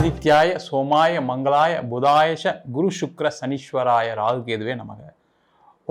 ஆதித்யாய சோமாய மங்களாய புதாயஷ குரு சுக்ர சனீஸ்வராய ராகுகேதுவே நமக.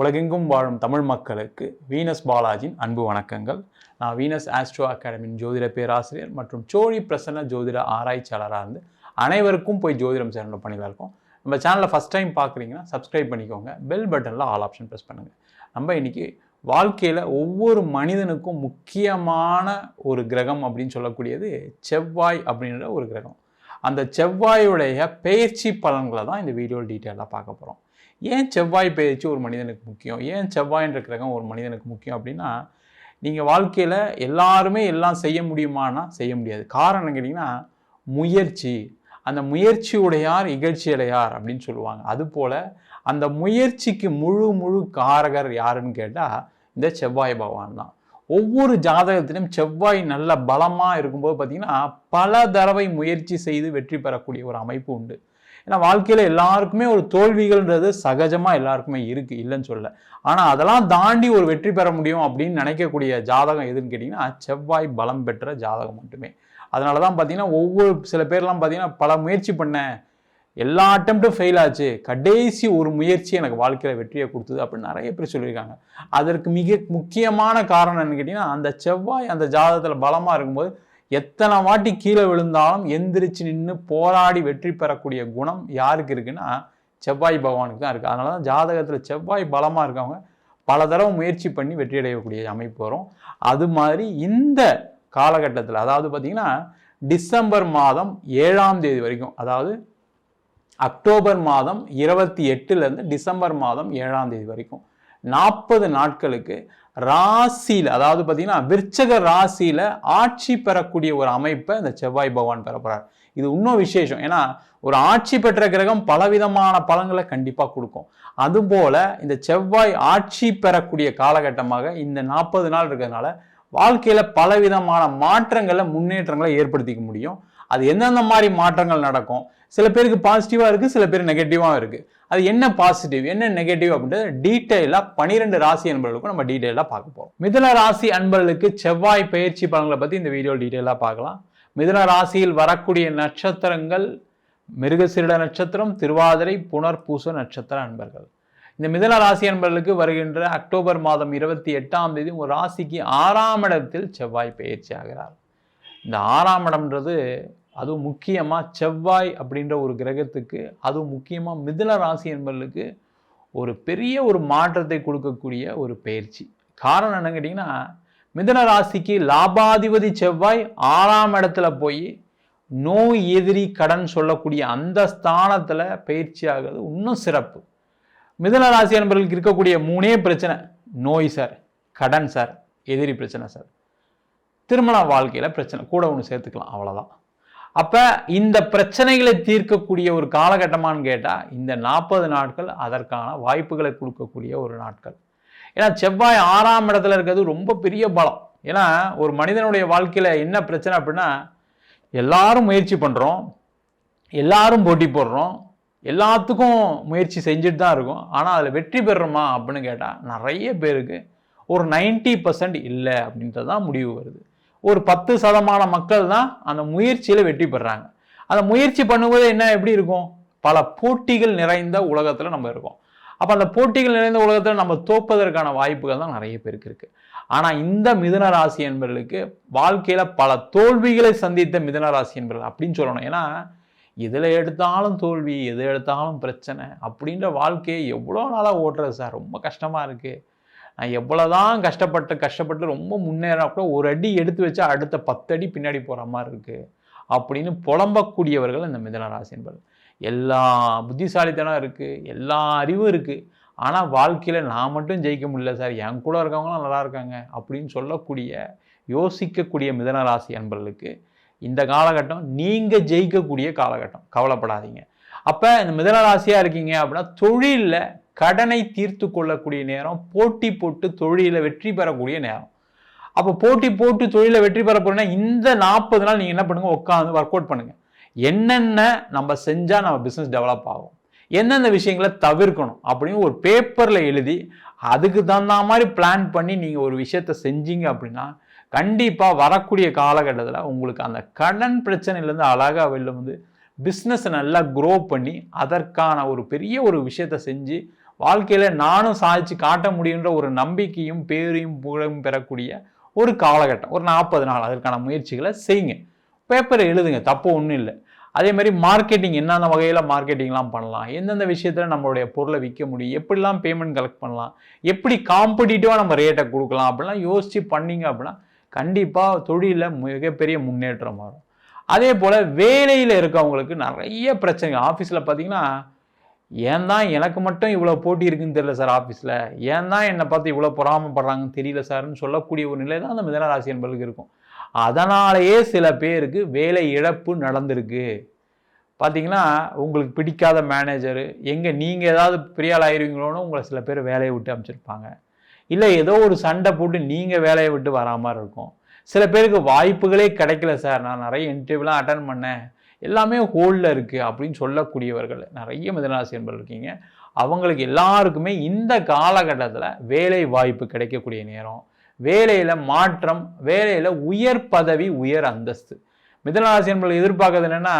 உலகெங்கும் வாழும் தமிழ் மக்களுக்கு வீனஸ் பாலாஜியின் அன்பு வணக்கங்கள். நான் வீனஸ் ஆஸ்ட்ரோ அகாடமியின் ஜோதிட பேராசிரியர் மற்றும் சோழி பிரசன்ன ஜோதிட ஆராய்ச்சியாளராக இருந்து அனைவருக்கும் போய் ஜோதிடம் சேனல் பணியில் இருக்கோம். நம்ம சேனலில் ஃபஸ்ட் டைம் பார்க்குறீங்கன்னா சப்ஸ்கிரைப் பண்ணிக்கோங்க. பெல் பட்டனில் ஆல் ஆப்ஷன் ப்ரெஸ் பண்ணுங்கள் நம்ம இன்னைக்கு வாழ்க்கையில் ஒவ்வொரு மனிதனுக்கும் முக்கியமான ஒரு கிரகம் அப்படின்னு சொல்லக்கூடியது செவ்வாய் அப்படின்ற ஒரு கிரகம். அந்த செவ்வாயுடைய பெயர்ச்சி பலன்களை தான் இந்த வீடியோவில் டீட்டெயிலாக பார்க்க போகிறோம். ஏன் செவ்வாய் பயிற்சி ஒரு மனிதனுக்கு முக்கியம்? ஏன் செவ்வாய்ன்ற கிரகம் ஒரு மனிதனுக்கு முக்கியம் அப்படின்னா நீங்கள் வாழ்க்கையில் எல்லாருமே எல்லாம் செய்ய முடியுமானா செய்ய முடியாது. காரணம் கேட்டிங்கன்னா முயற்சி. அந்த முயற்சியுடையார் இகழ்ச்சியடையார் அப்படின்னு சொல்லுவாங்க. அதுபோல் அந்த முயற்சிக்கு முழு முழு காரகர் யாருன்னு கேட்டால் இந்த செவ்வாய் பகவான் தான். ஒவ்வொரு ஜாதகத்திலும் செவ்வாய் நல்ல பலமாக இருக்கும்போது பார்த்தீங்கன்னா பல தடவை முயற்சி செய்து வெற்றி பெறக்கூடிய ஒரு அமைப்பு உண்டு. ஏன்னா வாழ்க்கையில் எல்லாருக்குமே ஒரு தோல்விகள்ன்றது சகஜமாக எல்லாருக்குமே இருக்குது இல்லைன்னு சொல்ல ஆனால் அதெல்லாம் தாண்டி ஒரு வெற்றி பெற முடியும் அப்படின்னு நினைக்கக்கூடிய ஜாதகம் எதுன்னு கேட்டிங்கன்னா செவ்வாய் பலம் பெற்ற ஜாதகம் மட்டுமே. அதனால தான் பார்த்தீங்கன்னா ஒவ்வொரு சில பேர்லாம் பார்த்தீங்கன்னா பல முயற்சி பண்ணேன் எல்லா அட்டம்ப்டும் ஃபெயில் ஆச்சு. கடைசி ஒரு முயற்சி எனக்கு வாழ்க்கையில் வெற்றியை கொடுத்தது அப்படின்னு நிறைய பேர் சொல்லியிருக்காங்க. அதற்கு மிக முக்கியமான காரணம் என்னன்னு கேட்டிங்கன்னா அந்த செவ்வாய் அந்த ஜாதகத்தில் பலமாக இருக்கும்போது எத்தனை வாட்டி கீழே விழுந்தாலும் எந்திரிச்சு நின்று போராடி வெற்றி பெறக்கூடிய குணம் யாருக்கு இருக்குன்னா செவ்வாய் பகவானுக்கு தான் இருக்குது அதனால தான் ஜாதகத்தில் செவ்வாய் பலமாக இருக்கவங்க பல தடவை முயற்சி பண்ணி வெற்றியடையக்கூடிய அமைப்பு வரும். அது மாதிரி இந்த காலகட்டத்தில் அதாவது பார்த்திங்கன்னா டிசம்பர் மாதம் ஏழாம் தேதி வரைக்கும் அதாவது அக்டோபர் மாதம் இருபத்தி எட்டுலேருந்து டிசம்பர் மாதம் ஏழாம் தேதி வரைக்கும். நாற்பது நாட்களுக்கு ராசியில் அதாவது பார்த்தீங்கன்னா விற்சக ராசியில் ஆட்சி பெறக்கூடிய ஒரு அமைப்பை இந்த செவ்வாய் பகவான் பெறப்படுறார் இது இன்னும் விசேஷம். ஏன்னா ஒரு ஆட்சி பெற்ற கிரகம் பலவிதமான பலன்களை கண்டிப்பாக கொடுக்கும். அதுபோல் இந்த செவ்வாய் ஆட்சி பெறக்கூடிய காலகட்டமாக இந்த நாற்பது நாள் இருக்கிறதுனால வாழ்க்கையில் பலவிதமான மாற்றங்களை முன்னேற்றங்களை ஏற்படுத்திக்க முடியும். அது எந்தெந்த மாதிரி மாற்றங்கள் நடக்கும்? சில பேருக்கு பாசிட்டிவாக இருக்குது சில பேர் நெகட்டிவாக இருக்குது அது என்ன பாசிட்டிவ் என்ன நெகட்டிவ் அப்படின்றது டீட்டெயிலாக பனிரெண்டு ராசி அன்பர்களுக்கும் நம்ம டீட்டெயிலாக பார்க்க போகிறோம் மிதன ராசி அன்பர்களுக்கு செவ்வாய் பயிற்சி பலன்களை பற்றி இந்த வீடியோ டீட்டெயிலாக பார்க்கலாம். மிதன ராசியில் வரக்கூடிய நட்சத்திரங்கள் மிருகசிரட நட்சத்திரம் திருவாதிரை புனர்பூச நட்சத்திர அன்பர்கள். இந்த மிதன ராசி அன்பர்களுக்கு வருகின்ற அக்டோபர் மாதம் இருபத்தி எட்டாம் தேதி ஒரு ராசிக்கு ஆறாம் இடத்தில் செவ்வாய் பயிற்சி ஆகிறார். இந்த ஆறாம் இடம்ன்றது அதுவும் முக்கியமாக செவ்வாய் அப்படின்ற ஒரு கிரகத்துக்கு அதுவும் முக்கியமாக மிதுன ராசி என்பவர்களுக்கு ஒரு பெரிய ஒரு மாற்றத்தை கொடுக்கக்கூடிய ஒரு பயிற்சி. காரணம் என்னன்னு கேட்டிங்கன்னா மிதுன ராசிக்கு லாபாதிபதி செவ்வாய் ஆறாம் இடத்துல போய் நோய் எதிரி கடன் சொல்லக்கூடிய அந்த ஸ்தானத்தில் பயிற்சி ஆகிறது இன்னும் சிறப்பு. மிதன ராசி என்பவர்களுக்கு இருக்கக்கூடிய மூணே பிரச்சனை. நோய் சார் கடன் சார் எதிரி பிரச்சனை சார். திருமண வாழ்க்கையில் பிரச்சனை. கூட ஒன்று சேர்த்துக்கலாம் அவ்வளோதான் அப்போ இந்த பிரச்சனைகளை தீர்க்கக்கூடிய ஒரு காலகட்டமானு கேட்டால் இந்த நாற்பது நாட்கள் அதற்கான வாய்ப்புகளை கொடுக்கக்கூடிய ஒரு நாட்கள். ஏன்னா செவ்வாய் ஆறாம் இடத்துல இருக்கிறது ரொம்ப பெரிய பலம். ஏன்னா ஒரு மனிதனுடைய வாழ்க்கையில் என்ன பிரச்சனை அப்படின்னா எல்லாரும் முயற்சி பண்ணுறோம் எல்லாரும் போட்டி போடுறோம் எல்லாத்துக்கும் முயற்சி செஞ்சுட்டு தான் இருக்கும். ஆனால் அதில் வெற்றி பெறுறோமா அப்படின்னு கேட்டால் நிறைய பேருக்கு ஒரு நைன்டி பர்சன்ட் இல்லை அப்படின்றது தான் முடிவு வருது. ஒரு பத்து சதமான மக்கள் தான் அந்த முயற்சியில் வெற்றி பெறாங்க. அந்த முயற்சி பண்ணும்போது என்ன எப்படி இருக்கும்? பல போட்டிகள் நிறைந்த உலகத்தில் நம்ம இருக்கோம். அப்போ அந்த போட்டிகள் நிறைந்த உலகத்தில் நம்ம தோப்பதற்கான வாய்ப்புகள் தான் நிறைய பேருக்கு இருக்குது ஆனால் இந்த மிதுன ராசி என்பவர்களுக்கு வாழ்க்கையில் பல தோல்விகளை சந்தித்த மிதுன ராசி என்பர்கள் அப்படின்னு சொல்லணும். ஏன்னா இதில் எடுத்தாலும் தோல்வி எது எடுத்தாலும் பிரச்சனை அப்படின்ற வாழ்க்கையை எவ்வளோ நாளாக ஓட்டுறது சார்? ரொம்ப கஷ்டமாக இருக்குது நான் எவ்வளோதான் கஷ்டப்பட்டு கஷ்டப்பட்டு ரொம்ப முன்னேறா கூட ஒரு அடி எடுத்து வச்சா அடுத்த பத்து அடி பின்னாடி போகிற மாதிரி இருக்குது அப்படின்னு புலம்பக்கூடியவர்கள் இந்த மிதன ராசி என்பது. எல்லா புத்திசாலித்தனம் இருக்குது எல்லா அறிவும் இருக்குது ஆனால் வாழ்க்கையில் நான் மட்டும் ஜெயிக்க முடியல சார். என் கூட இருக்கவங்களாம் நல்லா இருக்காங்க அப்படின்னு சொல்லக்கூடிய யோசிக்கக்கூடிய மிதன ராசி அன்பர்களுக்கு இந்த காலகட்டம் நீங்கள் ஜெயிக்கக்கூடிய காலகட்டம். கவலைப்படாதீங்க. அப்போ இந்த மிதன ராசியாக இருக்கீங்க அப்படின்னா தொழிலில் கடனை தீர்த்து கொள்ளக்கூடிய நேரம் போட்டி போட்டு தொழிலில் வெற்றி பெறக்கூடிய நேரம். அப்போ போட்டி போட்டு தொழிலில் வெற்றி பெற போறீங்கன்னா இந்த நாற்பது நாள் நீங்கள் என்ன பண்ணுங்க? உட்காந்து ஒர்க் அவுட் பண்ணுங்க. என்னென்ன நம்ம செஞ்சால் நம்ம பிஸ்னஸ் டெவலப் ஆகும்? எந்தெந்த விஷயங்களை தவிர்க்கணும்? அப்படின்னு ஒரு பேப்பரில் எழுதி அதுக்கு தகுந்த மாதிரி பிளான் பண்ணி நீங்கள் ஒரு விஷயத்த செஞ்சீங்க அப்படின்னா கண்டிப்பாக வரக்கூடிய காலகட்டத்தில் உங்களுக்கு அந்த கடன் பிரச்சனையிலேருந்து அழகாக வெளில வந்து பிஸ்னஸை நல்லா க்ரோ பண்ணி அதற்கான ஒரு பெரிய ஒரு விஷயத்தை செஞ்சு வாழ்க்கையில் நானும் சாதிச்சு காட்ட முடியுன்ற ஒரு நம்பிக்கையும் பேரையும் புகழும் பெறக்கூடிய ஒரு காலகட்டம். ஒரு நாற்பது நாள் அதற்கான முயற்சிகளை செய்யுங்க. பேப்பரை எழுதுங்க தப்பு ஒன்றும் இல்லை. அதே மாதிரி மார்க்கெட்டிங் என்னென்ன வகையில் மார்க்கெட்டிங்லாம் பண்ணலாம் எந்தெந்த விஷயத்தில் நம்மளுடைய பொருளை விற்க முடியும் எப்படிலாம் பேமெண்ட் கலெக்ட் பண்ணலாம் எப்படி காம்படிட்டிவாக நம்ம ரேட்டை கொடுக்கலாம் அப்படிலாம் யோசித்து பண்ணீங்க அப்படின்னா கண்டிப்பாக தொழிலில் மிகப்பெரிய முன்னேற்றம் வரும். அதே போல் வேலையில் இருக்கவங்களுக்கு நிறைய பிரச்சனைகள். ஆஃபீஸில் பார்த்தீங்கன்னா ஏன் தான் எனக்கு மட்டும் இவ்வளோ போட்டி இருக்குன்னு தெரியல சார் ஆஃபீஸில் ஏன் தான் என்னை பார்த்து இவ்வளோ பொறாமப்படுறாங்கன்னு தெரியல சார்னு சொல்லக்கூடிய ஒரு நிலை தான் அந்த மிதனராசி என்பதுக்கு இருக்கும். அதனாலேயே சில பேருக்கு வேலை இழப்பு நடந்திருக்கு. பார்த்தீங்கன்னா உங்களுக்கு பிடிக்காத மேனேஜரு எங்கே நீங்கள் ஏதாவது பெரிய ஆள் ஆயிருவீங்களோன்னு உங்களை சில பேர் வேலையை விட்டு அமைச்சிருப்பாங்க. இல்லை ஏதோ ஒரு சண்டை போட்டு நீங்கள் வேலையை விட்டு வரா மாதிரி இருக்கும். சில பேருக்கு வாய்ப்புகளே கிடைக்கல சார். நான் நிறைய இன்டர்வியூலாம் அட்டன் பண்ணேன். எல்லாமே ஹோல்டில் இருக்குது அப்படின்னு சொல்லக்கூடியவர்கள் நிறைய மிதனராசி என்பது இருக்கீங்க. அவங்களுக்கு எல்லாருக்குமே இந்த காலகட்டத்தில் வேலை வாய்ப்பு கிடைக்கக்கூடிய நேரம். வேலையில் மாற்றம் வேலையில் உயர் பதவி உயர் அந்தஸ்து. மிதனராசி என்பது எதிர்பார்க்கறது என்னென்னா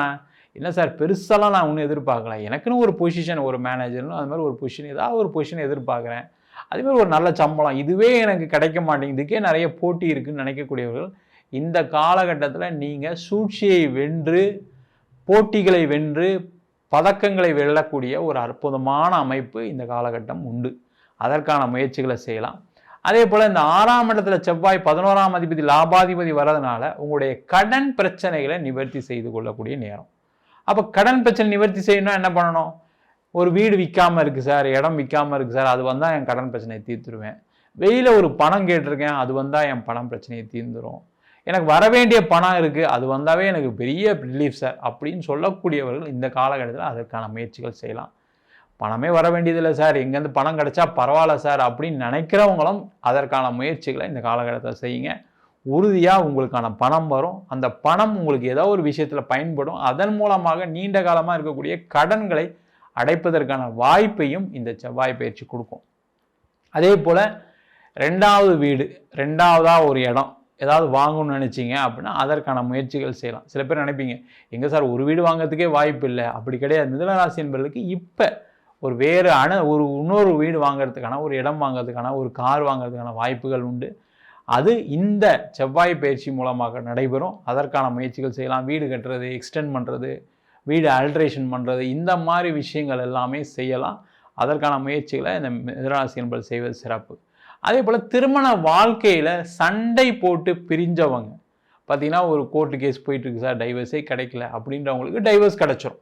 என்ன சார் பெருசாலாம் நான் ஒன்றும் எதிர்பார்க்கல. எனக்குன்னு ஒரு பொசிஷன் ஒரு மேனேஜர்னு அது மாதிரி ஒரு பொசிஷன் ஏதாவது ஒரு பொசிஷன் எதிர்பார்க்குறேன். அதேமாதிரி ஒரு நல்ல சம்பளம். இதுவே எனக்கு கிடைக்க மாட்டேங்குதுக்கே நிறைய போட்டி இருக்குன்னு நினைக்கக்கூடியவர்கள் இந்த காலகட்டத்தில் நீங்கள் சூழ்ச்சியை வென்று போட்டிகளை வென்று பதக்கங்களை வெல்லக்கூடிய ஒரு அற்புதமான அமைப்பு இந்த காலகட்டம் உண்டு. அதற்கான முயற்சிகளை செய்யலாம். அதே போல் இந்த ஆறாம் இடத்துல செவ்வாய் பதினோராம் அதிபதி லாபாதிபதி வர்றதுனால உங்களுடைய கடன் பிரச்சனைகளை நிவர்த்தி செய்து கொள்ளக்கூடிய நேரம். அப்போ கடன் பிரச்சனை நிவர்த்தி செய்யணும்னா என்ன பண்ணணும்? ஒரு வீடு விற்காமல் இருக்குது சார் இடம் விற்காமல் இருக்குது சார் அது வந்தால் என் கடன் பிரச்சனையை தீர்த்துருவேன். வெளியில் ஒரு பணம் கேட்டிருக்கேன் அது வந்தால் என் பணம் பிரச்சனையை தீர்ந்துடும் எனக்கு வர வேண்டிய பணம் இருக்குது அது வந்தாவே எனக்கு பெரிய ரிலீஃப் சார் அப்படின்னு சொல்லக்கூடியவர்கள் இந்த காலகட்டத்தில் அதற்கான முயற்சிகள் செய்யலாம். பணமே வர வேண்டியதில்லை சார் எங்கேருந்து பணம் கிடைச்சா பரவாயில்ல சார் அப்படின்னு நினைக்கிறவங்களும் அதற்கான முயற்சிகளை இந்த காலகட்டத்தில் செய்யுங்க. உறுதியாக உங்களுக்கான பணம் வரும். அந்த பணம் உங்களுக்கு ஏதோ ஒரு விஷயத்தில் பயன்படும். அதன் மூலமாக நீண்ட காலமாக இருக்கக்கூடிய கடன்களை அடைப்பதற்கான வாய்ப்பையும் இந்த செவ்வாய் பயிற்சி கொடுக்கும். அதே போல் ரெண்டாவது வீடு ரெண்டாவதாக ஒரு இடம். ஏதாவது வாங்கணும்னு நினச்சிங்க அப்படின்னா அதற்கான முயற்சிகள் செய்யலாம். சில பேர் நினைப்பீங்க எங்கே சார் ஒரு வீடு வாங்குறதுக்கே வாய்ப்பு இல்லை. அப்படி கிடையாது. மிதனராசி என்பதற்கு இப்போ ஒரு வேறு அணு ஒரு இன்னொரு வீடு வாங்குறதுக்கான ஒரு இடம் வாங்குறதுக்கான ஒரு கார் வாங்குறதுக்கான வாய்ப்புகள் உண்டு. அது இந்த செவ்வாய் பயிற்சி மூலமாக நடைபெறும். அதற்கான முயற்சிகள் செய்யலாம். வீடு கட்டுறது எக்ஸ்டெண்ட் பண்ணுறது வீடு ஆல்ட்ரேஷன் பண்ணுறது இந்த மாதிரி விஷயங்கள் எல்லாமே செய்யலாம். அதற்கான முயற்சிகளை இந்த மிதராசி என்பது செய்வது சிறப்பு. அதே போல் திருமண வாழ்க்கையில் சண்டை போட்டு பிரிஞ்சவங்க. பார்த்திங்கன்னா ஒரு கோர்ட்டு கேஸ் போயிட்டுருக்கு சார் டைவர்ஸே கிடைக்கல அப்படின்றவங்களுக்கு டைவர்ஸ் கிடச்சிரும்.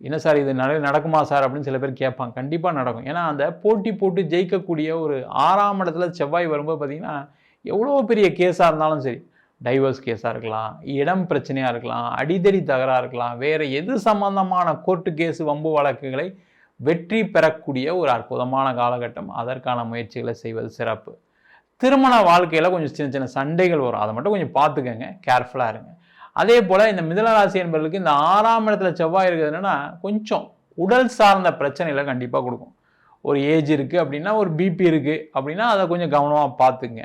என்ன சார் இது நட நடக்குமா சார் அப்படின்னு சில பேர் கேட்பாங்க. கண்டிப்பாக நடக்கும். ஏன்னா அந்த போட்டி போட்டு ஜெயிக்கக்கூடிய ஒரு ஆறாம் இடத்துல செவ்வாய் வரும்போது பார்த்திங்கன்னா எவ்வளோ பெரிய கேஸாக இருந்தாலும் சரி டைவர்ஸ் கேஸாக இருக்கலாம் இடம் பிரச்சனையாக இருக்கலாம் அடிதடி தகராக இருக்கலாம் வேறு எது சம்பந்தமான கோர்ட்டு கேஸு வம்பு வழக்குகளை வெற்றி பெறக்கூடிய ஒரு அற்புதமான காலகட்டம். அதற்கான முயற்சிகளை செய்வது சிறப்பு. திருமண வாழ்க்கையில் கொஞ்சம் சின்ன சின்ன சண்டைகள் வரும். அதை மட்டும் கொஞ்சம் பார்த்துக்கங்க. கேர்ஃபுல்லாக இருங்க. அதே போல் இந்த மிதனராசி என்பவர்களுக்கு இந்த ஆறாம் இடத்துல செவ்வாய் இருக்குது என்னென்னா கொஞ்சம் உடல் சார்ந்த பிரச்சனைகளை கண்டிப்பாக கொடுக்கும். ஒரு ஏஜ் இருக்குது அப்படின்னா ஒரு பிபி இருக்குது அப்படின்னா அதை கொஞ்சம் கவனமாக பார்த்துங்க.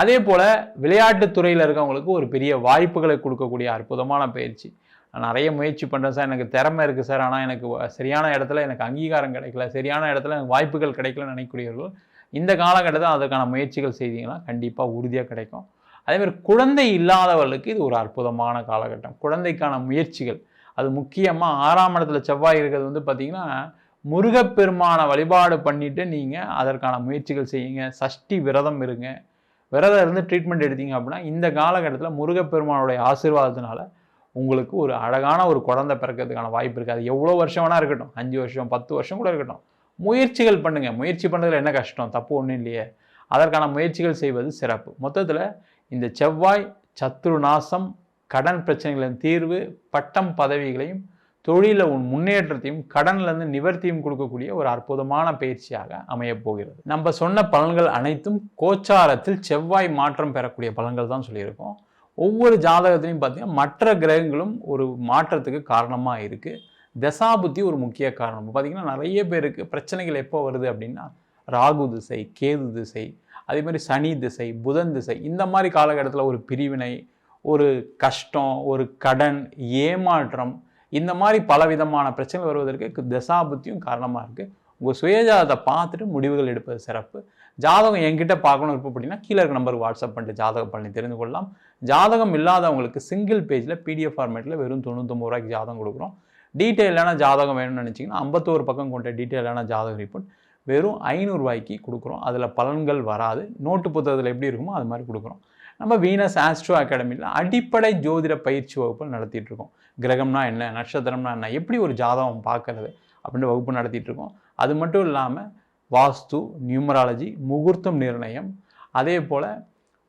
அதே போல் விளையாட்டுத்துறையில் இருக்கவங்களுக்கு ஒரு பெரிய வாய்ப்புகளை கொடுக்கக்கூடிய அற்புதமான பயிற்சி. நான் நிறைய முயற்சி பண்ணுறேன் சார். எனக்கு திறமை இருக்குது சார். ஆனால் எனக்கு சரியான இடத்துல எனக்கு அங்கீகாரம் கிடைக்கல. சரியான இடத்துல எனக்கு வாய்ப்புகள் கிடைக்கலன்னு நினைக்கக்கூடியவர்கள் இந்த காலகட்டத்தில் அதற்கான முயற்சிகள் செய்தீங்கன்னா கண்டிப்பாக உறுதியாக கிடைக்கும். அதேமாதிரி குழந்தை இல்லாதவர்களுக்கு இது ஒரு அற்புதமான காலகட்டம். குழந்தைக்கான முயற்சிகள். அது முக்கியமாக ஆறாம் இடத்துல செவ்வாய் இருக்கிறது வந்து பார்த்திங்கன்னா முருகப்பெருமான வழிபாடு பண்ணிவிட்டு நீங்கள் அதற்கான முயற்சிகள் செய்யுங்க. சஷ்டி விரதம் இருங்க. விரதம் இருந்து ட்ரீட்மெண்ட் எடுத்தீங்க அப்படின்னா இந்த காலகட்டத்தில் முருகப்பெருமானுடைய ஆசீர்வாதத்தினால உங்களுக்கு ஒரு அழகான ஒரு குழந்தை பிறக்கிறதுக்கான வாய்ப்பு இருக்குது அது எவ்வளோ வருஷம் வேணால் இருக்கட்டும். அஞ்சு வருஷம் பத்து வருஷம் கூட இருக்கட்டும். முயற்சிகள் பண்ணுங்கள் முயற்சி பண்ணுறதுல என்ன கஷ்டம்? தப்பு ஒன்றும் இல்லையே. அதற்கான முயற்சிகள் செய்வது சிறப்பு. மொத்தத்தில் இந்த செவ்வாய் சத்ரு நாசம் கடன் பிரச்சனைகளின் தீர்வு பட்டம் பதவிகளையும் தொழிலில் உன் முன்னேற்றத்தையும் கடன்லேருந்து நிவர்த்தியும் கொடுக்கக்கூடிய ஒரு அற்புதமான பயிற்சியாக அமையப் போகிறது. நம்ம சொன்ன பலன்கள் அனைத்தும் கோச்சாரத்தில் செவ்வாய் மாற்றம் பெறக்கூடிய பலன்கள் தான் சொல்லியிருக்கோம். ஒவ்வொரு ஜாதகத்திலையும் பார்த்தீங்கன்னா மற்ற கிரகங்களும் ஒரு மாற்றத்துக்கு காரணமாக இருக்குது தசாபுத்தி ஒரு முக்கிய காரணம். பார்த்திங்கன்னா நிறைய பேருக்கு பிரச்சனைகள் எப்போ வருது அப்படின்னா ராகு திசை கேது திசை அதே மாதிரி சனி திசை புதன் திசை இந்த மாதிரி காலகட்டத்தில் ஒரு பிரிவினை ஒரு கஷ்டம் ஒரு கடன் ஏமாற்றம் இந்த மாதிரி பல விதமான பிரச்சனைகள் வருவதற்கு தசாபுத்தியும் காரணமாக இருக்குது உங்கள் சுயஜாதத்தை பார்த்துட்டு முடிவுகள் எடுப்பது சிறப்பு. ஜாதகம் என்கிட்ட பார்க்கணும் விருப்பப்பட்டீங்கன்னா கீழே இருக்க நம்பருக்கு வாட்ஸ்அப் பண்ணிட்டு ஜாதக பண்ணி தெரிந்து கொள்ளலாம். ஜாதகம் இல்லாதவங்களுக்கு சிங்கிள் பேஜில் பிடிஎஃப் ஃபார்மேட்டில் வெறும் தொண்ணூத்தொம்பது ரூபாய்க்கு ஜாதகம் கொடுக்குறோம். டீட்டெயிலான ஜாதகம் வேணும்னு நினச்சிங்கன்னா ஐம்பத்தோரு பக்கம் கொண்ட டீட்டெயிலான ஜாதக ரிப்போர்ட் வெறும் ஐநூறுரூவாய்க்கு கொடுக்குறோம். அதில் பலன்கள் வராது. நோட்டு புத்தகத்தில் எப்படி இருக்குமோ அது மாதிரி கொடுக்குறோம். நம்ம வீனஸ் ஆஸ்ட்ரோ அகாடமியில் அடிப்படை ஜோதிட பயிற்சி வகுப்பு நடத்திட்டு இருக்கோம். கிரகம்னா என்ன நட்சத்திரம்னா என்ன எப்படி ஒரு ஜாதகம் பார்க்கறது அப்படின்னு வகுப்பு நடத்திட்டு இருக்கோம். அது மட்டும் இல்லாமல் வாஸ்து நியூமராலஜி முகூர்த்தம் நிர்ணயம் அதே போல்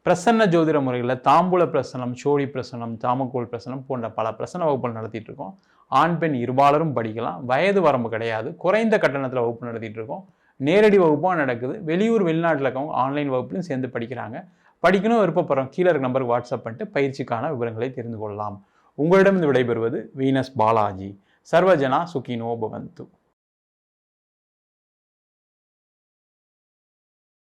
பிரசன்ன ஜோதிட முறைகளில் தாம்பூல பிரசனம் சோழி பிரசனம் தாமக்கோல் பிரசனம் போன்ற பல பிரசன வகுப்புகள் நடத்திட்டு இருக்கோம். ஆண் பெண் இருபாலரும் படிக்கலாம். வயது வரம்பு கிடையாது. குறைந்த கட்டணத்தில் வகுப்பு நடத்திட்டு இருக்கோம். நேரடி வகுப்பாக நடக்குது. வெளியூர் வெளிநாட்டில் இருக்கவங்க ஆன்லைன் வகுப்புலையும் சேர்ந்து படிக்கிறாங்க. படிக்கணும் விருப்பப்படுறோம். கீழே இருக்க நம்பருக்கு வாட்ஸ்அப் பண்ணிட்டு பயிற்சிக்கான விவரங்களை தெரிந்து கொள்ளலாம். உங்களிடம் விடைபெறுவது வீனஸ் பாலாஜி. சர்வஜனா சுகினோ பவந்து.